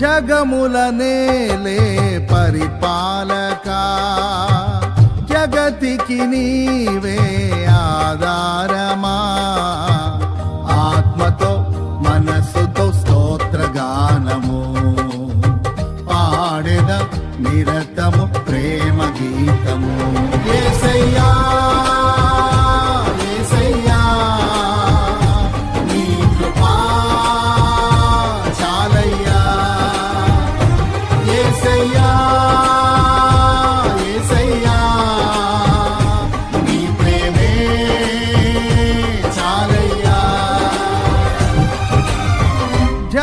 జగముల నేలే పరిపాలక. జగతికి నీవే ఆధారమా. ఆత్మతో మనస్సుతో స్తోత్రగానము. పాడెద నిరతము ప్రేమ గీతము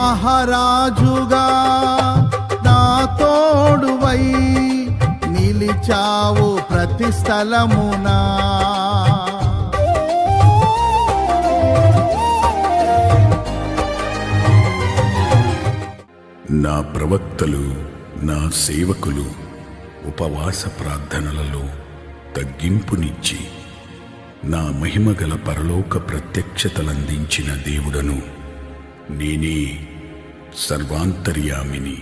మహారాజుగా నా తోడువై నిలిచావు ప్రతి స్థలమునా. నా ప్రవక్తలు నా సేవకులు ఉపవాస ప్రార్థనలలో తగ్గింపునిచ్చి నా మహిమగల పరలోక ప్రత్యక్షతలందించిన దేవుడను నేనే సర్వాంతర్యామిని.